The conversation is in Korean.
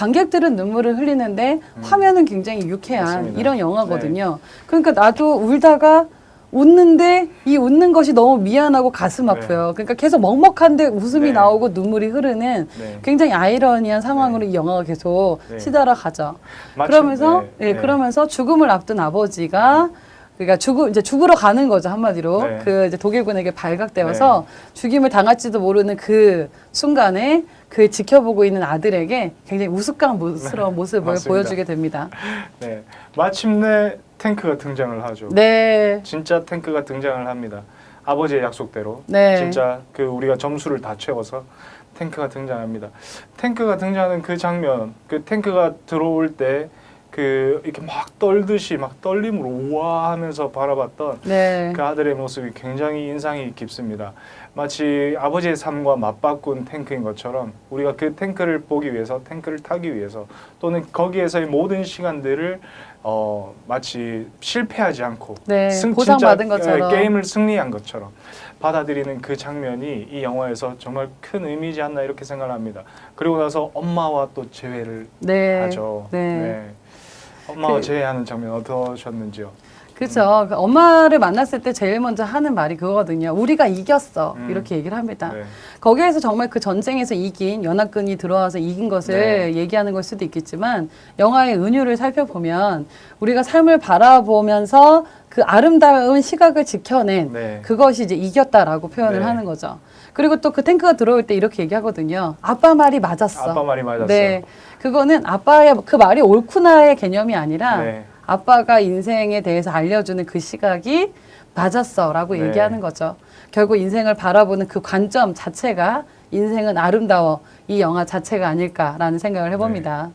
관객들은 눈물을 흘리는데 화면은 굉장히 유쾌한 음. 맞습니다. 네. 이런 영화거든요. 그러니까 나도 울다가 웃는데 이 웃는 것이 너무 미안하고 가슴 네. 아파요. 그러니까 계속 먹먹한데 웃음이 네. 나오고 눈물이 흐르는 네. 굉장히 아이러니한 상황으로 이 영화가 계속 네. 시달아 가죠. 마침, 그러면서 네, 예, 네. 그러면서 죽음을 앞둔 아버지가 그러니까 죽음 이제 죽으러 가는 거죠 한마디로 네. 그 이제 독일군에게 발각되어서 죽임을 당할지도 모르는 그 순간에 그 지켜보고 있는 아들에게 굉장히 우스꽝스러운 모습을 네. 맞습니다. 보여주게 됩니다. 네. 마침내 탱크가 등장을 하죠. 네, 진짜 탱크가 등장을 합니다. 아버지의 약속대로 네. 진짜 그 우리가 점수를 다 채워서 탱크가 등장합니다. 탱크가 등장하는 그 장면, 그 탱크가 들어올 때 그 이렇게 막 떨듯이 막 떨림으로 우아하면서 바라봤던 네, 그 아들의 모습이 굉장히 인상이 깊습니다. 마치 아버지의 삶과 맞바꾼 탱크인 것처럼 우리가 그 탱크를 보기 위해서 탱크를 타기 위해서 또는 거기에서의 모든 시간들을 어 마치 실패하지 않고 네, 승- 보상받은 진짜, 것처럼. 예, 게임을 승리한 것처럼 받아들이는 그 장면이 이 영화에서 정말 큰 의미지 않나 이렇게 생각합니다. 그리고 나서 엄마와 또 재회를 네, 하죠. 네. 엄마와 그- 재회하는 장면 어떠셨는지요? 그렇죠. 그 엄마를 만났을 때 제일 먼저 하는 말이 그거거든요. 우리가 이겼어 음. 이렇게 얘기를 합니다. 네. 거기에서 정말 그 전쟁에서 이긴 연합군이 들어와서 이긴 것을 네. 얘기하는 걸 수도 있겠지만 영화의 은유를 살펴보면 우리가 삶을 바라보면서 그 아름다운 시각을 지켜낸 네. 그것이 이제 이겼다라고 표현을 네. 하는 거죠. 그리고 또 그 탱크가 들어올 때 이렇게 얘기하거든요. 아빠 말이 맞았어. 아빠 말이 맞았어요. 네. 그거는 아빠의 그 말이 옳구나의 개념이 아니라 네. 아빠가 인생에 대해서 알려주는 그 시각이 맞았어라고 네. 얘기하는 거죠. 결국 인생을 바라보는 그 관점 자체가 인생은 아름다워 이 영화 자체가 아닐까라는 생각을 해봅니다.